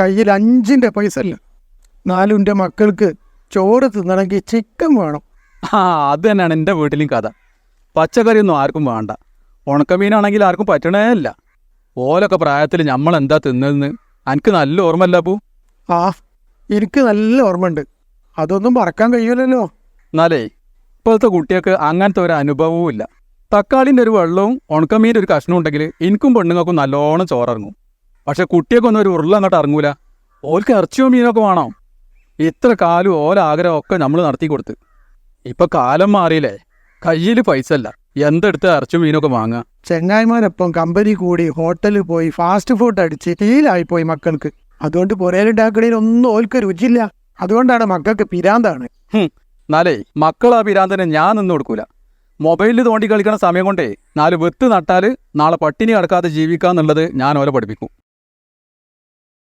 കയ്യിൽ അഞ്ചിന്റെ പൈസ ഇല്ല നാലും എന്റെ മക്കൾക്ക് ചോറ് തിന്നണമെങ്കിൽ ചിക്കൻ വേണം. ആ അത് തന്നെയാണ് എന്റെ വീട്ടിലും കഥ. പച്ചക്കറിയൊന്നും ആർക്കും വേണ്ട. ഉണക്കമീനാണെങ്കിൽ ആർക്കും പറ്റണേ ഇല്ല. ഓലൊക്കെ പ്രായത്തിൽ നമ്മൾ എന്താ തിന്നതെന്ന്? എനിക്ക് നല്ല ഓർമ്മല്ല പൂ? ആ എനിക്ക് നല്ല ഓർമ്മയുണ്ട്. അതൊന്നും മറക്കാൻ കഴിയൂലല്ലോ. എന്നാലേ ഇപ്പോഴത്തെ കുട്ടികൾക്ക് അങ്ങനത്തെ ഒരു അനുഭവവും ഇല്ല. തക്കാളിന്റെ ഒരു വെള്ളവും ഉണക്കമീന്റെ ഒരു കഷ്ണം ഉണ്ടെങ്കിൽ എനിക്കും പെണ്ണുങ്ങൾക്കും നല്ലോണം ചോറിറങ്ങും. പക്ഷെ കുട്ടികൾക്കൊന്നും ഒരു ഉരുള അങ്ങോട്ട് ഇറങ്ങൂല. ഓൽക്ക് ഇറച്ചിയോ മീനൊക്കെ വേണം. ഇത്ര കാലം ഓലാഗ്രഹമൊക്കെ നമ്മൾ നടത്തി കൊടുത്ത്. ഇപ്പൊ കാലം മാറിയില്ലേ? കയ്യിൽ പൈസ അല്ല എന്തെടുത്ത് ഇറച്ചി മീനൊക്കെ വാങ്ങുക ചെങ്ങായിമാരൊപ്പം കമ്പനി കൂടി ഹോട്ടലിൽ പോയി ഫാസ്റ്റ് ഫുഡ് അടിച്ച് ടീലായി പോയി മക്കൾക്ക്. അതുകൊണ്ട് പുരയിലുണ്ടാക്കണേൽ ഒന്നും ഓൽക്ക് രുചിയില്ല. അതുകൊണ്ടാണ് മക്കൾക്ക് പിരാന്താണ്. എന്നാലേ മക്കൾ ആ പിരാന്തനെ ഞാൻ നിന്ന് കൊടുക്കൂല. മൊബൈലിൽ തോണ്ടി കളിക്കണ സമയം കൊണ്ടേ നാല് വെത്ത് നട്ടാൽ നാളെ പട്ടിണി കിടക്കാതെ ജീവിക്കാന്നുള്ളത് ഞാൻ ഓലെ പഠിപ്പിക്കും.